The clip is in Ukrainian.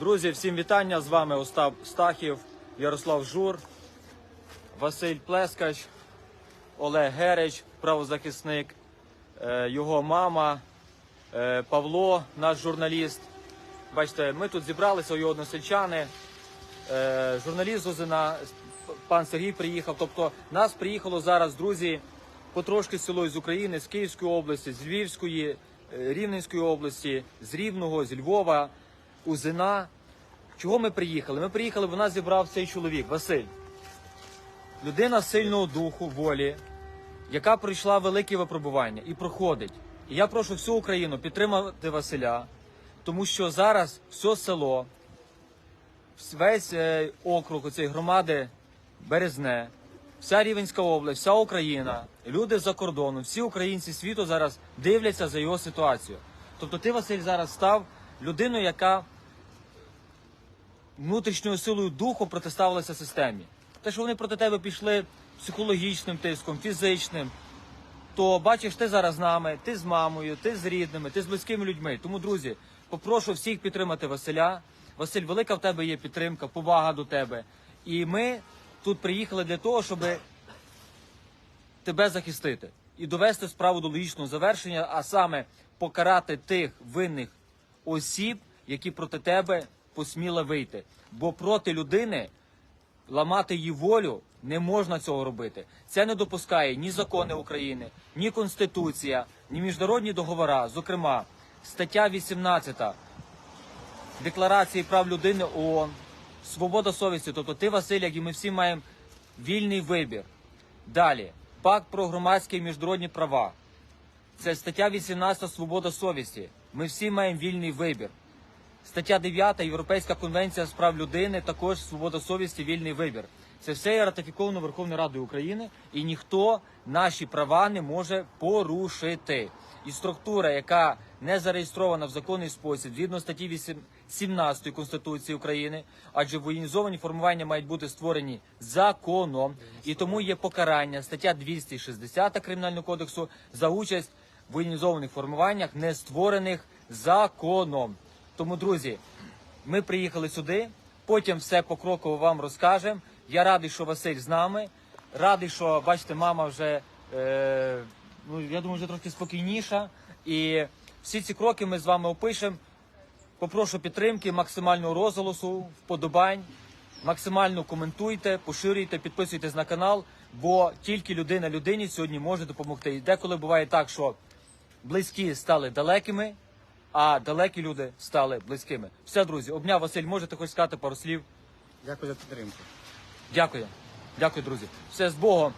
Друзі, всім вітання! З вами Остап Стахів, Ярослав Жур, Василь Плескач, Олег Герич, правозахисник, е, його мама, е, Павло, наш журналіст. Бачите, ми тут зібралися, його односельчани, е, журналіст з пан Сергій приїхав. Тобто нас приїхало зараз, друзі, потрошки село з України, з Київської області, з Львівської, Рівненської області, з Рівного, з Львова, Узина. Чого ми приїхали? Ми приїхали, бо нас зібрав цей чоловік, Василь. Людина сильного духу, волі, яка пройшла великі випробування і проходить. І я прошу всю Україну підтримати Василя, тому що зараз все село, весь е, округ цієї громади Березне, вся Рівенська область, вся Україна, люди за кордоном, всі українці світу зараз дивляться за його ситуацію. Тобто ти, Василь, зараз став людиною, яка внутрішньою силою духу протиставилася системі. Те, що вони проти тебе пішли психологічним тиском, фізичним, то бачиш, ти зараз з нами, ти з мамою, ти з рідними, ти з близькими людьми. Тому, друзі, попрошу всіх підтримати Василя. Василь, велика в тебе є підтримка, повага до тебе. І ми тут приїхали для того, щоб тебе захистити і довести справу до логічного завершення, а саме покарати тих винних осіб, які проти тебе посміли вийти. Бо проти людини ламати її волю не можна цього робити. Це не допускає ні закони України, ні Конституція, ні міжнародні договори. Зокрема, стаття 18 Декларації прав людини ООН, свобода совісті. Тобто ти, Василь, як і ми всі маємо вільний вибір. Далі, пакт про громадські і міжнародні права. Це стаття 18 Свобода совісті. Ми всі маємо вільний вибір. Стаття 9 Європейська конвенція з прав людини, також свобода совісті, вільний вибір. Це все є ратифіковано Верховною Радою України, і ніхто наші права не може порушити. І структура, яка не зареєстрована в законний спосіб, згідно статті 8 17 Конституції України, адже воєнізовані формування мають бути створені законом, і тому є покарання стаття 260 Кримінального кодексу за участь воєнізованих формуваннях, не створених законом. Тому, друзі, ми приїхали сюди, потім все покроково вам розкажемо. Я радий, що Василь з нами. Радий, що бачите, мама вже е, ну я думаю, вже трохи спокійніша. І всі ці кроки ми з вами опишемо. Попрошу підтримки, максимального розголосу, вподобань, максимально коментуйте, поширюйте, підписуйтесь на канал, бо тільки людина людині сьогодні може допомогти. І деколи буває так, що близькі стали далекими, а далекі люди стали близькими. Все, друзі, обняв Василь, можете хоч сказати пару слів. Дякую за підтримку. Дякую. Дякую, друзі. Все з Богом.